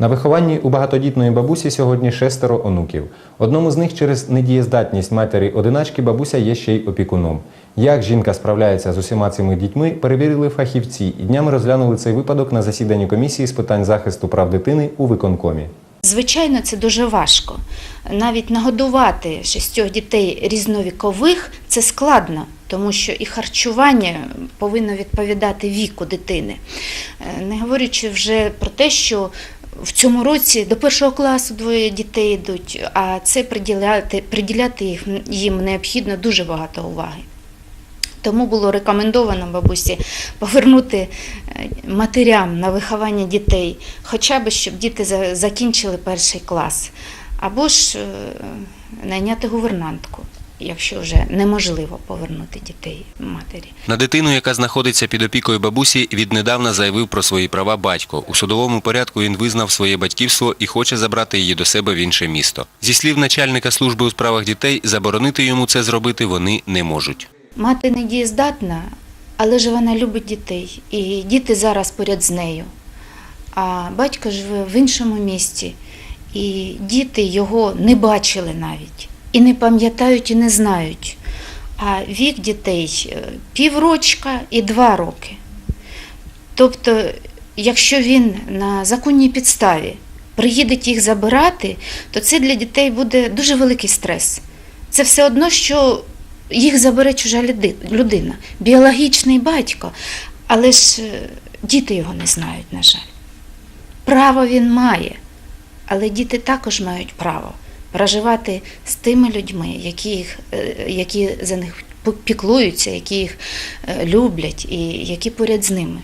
На вихованні у багатодітної бабусі сьогодні шестеро онуків. Одному з них через недієздатність матері одиначки бабуся є ще й опікуном. Як жінка справляється з усіма цими дітьми, перевірили фахівці і днями розглянули цей випадок на засіданні комісії з питань захисту прав дитини у виконкомі. Звичайно, це дуже важко. Навіть нагодувати шістьох дітей різновікових це складно, тому що і харчування повинно відповідати віку дитини. Е, Не говорячи вже про те, що в цьому році до першого класу двоє дітей йдуть, а це приділяти, приділяти їх, їм необхідно дуже багато уваги. Тому було рекомендовано бабусі повернути е, матерям на виховання дітей, хоча б щоб діти закінчили перший клас, або ж е, найняти гувернантку, якщо вже неможливо повернути дітей матері. На дитину, яка знаходиться під опікою бабусі, віднедавна заявив про свої права батько. У судовому порядку він визнав своє батьківство і хоче забрати її до себе в інше місто. Зі слів начальника служби у справах дітей, заборонити йому це зробити вони не можуть. Мати недієздатна, але ж вона любить дітей, і діти зараз поряд з нею. А батько живе в іншому місті, і діти його не бачили навіть, і не пам'ятають, і не знають. А вік дітей е, піврочка і два роки. Тобто, якщо він на законній підставі приїде їх забирати, то це для дітей буде дуже великий стрес. Це все одно, що їх забере чужа людина, біологічний батько, але ж е, діти його не знають, на жаль. Право він має, але діти також мають право проживати з тими людьми, які, їх, е, які за них піклуються, які їх е, люблять і які поряд з ними.